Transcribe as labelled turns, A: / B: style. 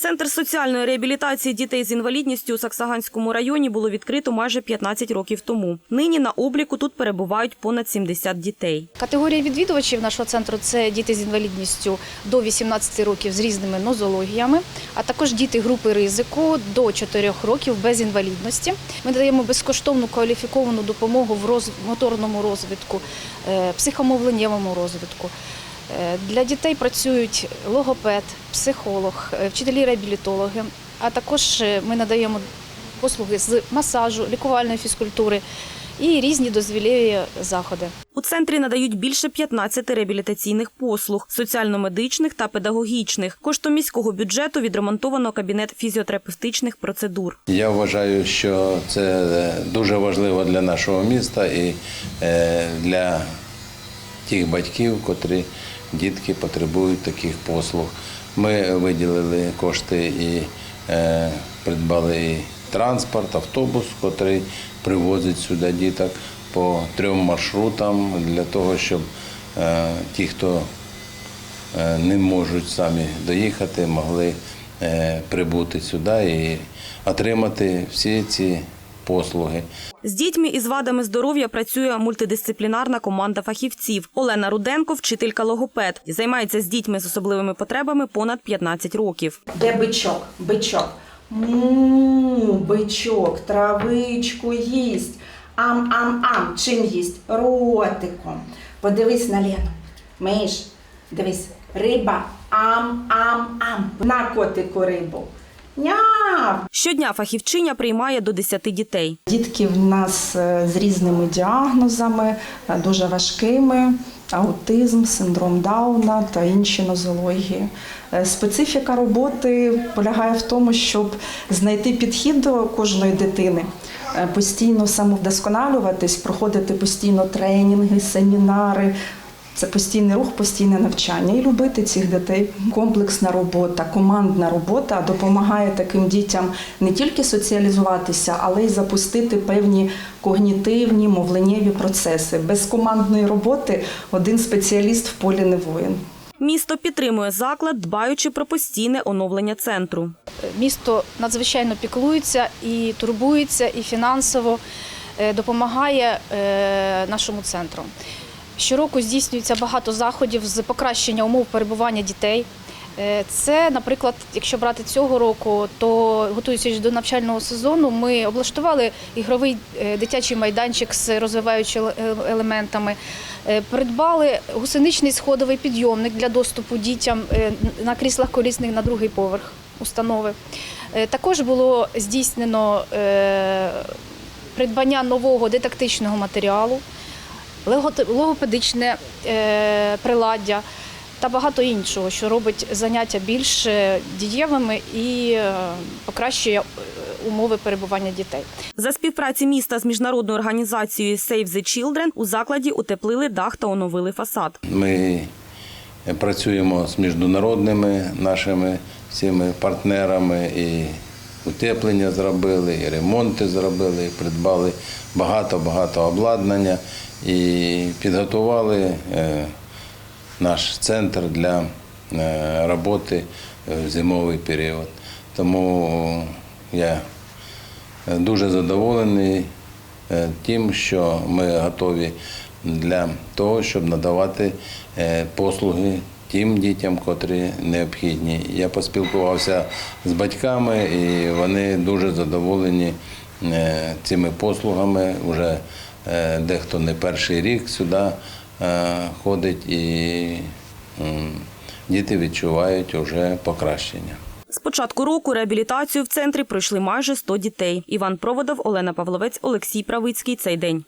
A: Центр соціальної реабілітації дітей з інвалідністю у Саксаганському районі було відкрито майже 15 років тому. Нині на обліку тут перебувають понад 70 дітей.
B: Категорія відвідувачів нашого центру це діти з інвалідністю до 18 років з різними нозологіями, а також діти групи ризику до 4 років без інвалідності. Ми надаємо безкоштовну кваліфіковану допомогу в моторному розвитку, е, психомовленнєвому розвитку. Е, Для дітей працюють логопед, психолог, е, вчителі-реабілітологи, а також е, ми надаємо послуги з масажу, лікувальної фізкультури і різні дозвілєві заходи.
A: У центрі надають більше 15 реабілітаційних послуг – соціально-медичних та педагогічних. Коштом міського бюджету відремонтовано кабінет фізіотерапевтичних процедур.
C: Я вважаю, що це дуже важливо для нашого міста і для тих батьків, котрі дітки потребують таких послуг. Ми виділили кошти і е, придбали і транспорт, автобус, котрий привозить сюди діток по трьом маршрутам для того, щоб е, ті, хто е, не можуть самі доїхати, могли е, прибути сюди і отримати всі ці послуги.
A: З дітьми із вадами здоров'я працює мультидисциплінарна команда фахівців. Олена Руденко – вчителька логопед. Займається з дітьми з особливими потребами понад 15 років.
D: Де бичок? Бичок. Му, бичок, травичку їсть. Ам-ам-ам. Чим їсть? Ротиком. Подивись на Лену. Миш, дивись, риба. Ам-ам-ам. На котику рибу.
A: Щодня фахівчиня приймає до 10 дітей.
D: Дітки в нас е, з різними діагнозами, е, дуже важкими. Аутизм, синдром Дауна та інші нозології. Е, Специфіка роботи полягає в тому, щоб знайти підхід до кожної дитини, постійно самовдосконалюватись, проходити постійно тренінги, семінари. Це постійний рух, постійне навчання і любити цих дітей. Комплексна робота, командна робота допомагає таким дітям не тільки соціалізуватися, але й запустити певні когнітивні, мовленнєві процеси. Без командної роботи один спеціаліст в полі не воїн.
A: Місто підтримує заклад, дбаючи про постійне оновлення центру.
B: Місто надзвичайно піклується і турбується, і фінансово е, допомагає е, нашому центру. Щороку здійснюється багато заходів з покращення умов перебування дітей. Е, Це, наприклад, якщо брати цього року, то готуючись до навчального сезону, ми облаштували ігровий е, дитячий майданчик з розвиваючими е- елементами, придбали гусеничний сходовий підйомник для доступу дітям на кріслах колісних на другий поверх установи. Також було здійснено придбання нового дидактичного матеріалу, логопедичне е, приладдя та багато іншого, що робить заняття більш е, дієвими і е, покращує умови перебування дітей.
A: За співпраці міста з міжнародною організацією Save the Children у закладі утеплили дах та оновили фасад.
C: Ми працюємо з міжнародними нашими всіми партнерами і утеплення зробили, і ремонти зробили, і придбали багато-багато обладнання і підготували е, наш центр для е, роботи в зимовий період. Тому я дуже задоволений е, тим, що ми готові для того, щоб надавати послуги тим дітям, котрі необхідні. Я поспілкувався з батьками, і вони дуже задоволені цими послугами. Уже е, дехто не перший рік сюди е, ходить, і діти відчувають вже покращення.
A: З початку року реабілітацію в центрі пройшли майже 100 дітей. Іван Проводов, Олена Павловець, Олексій Правицький. Цей день.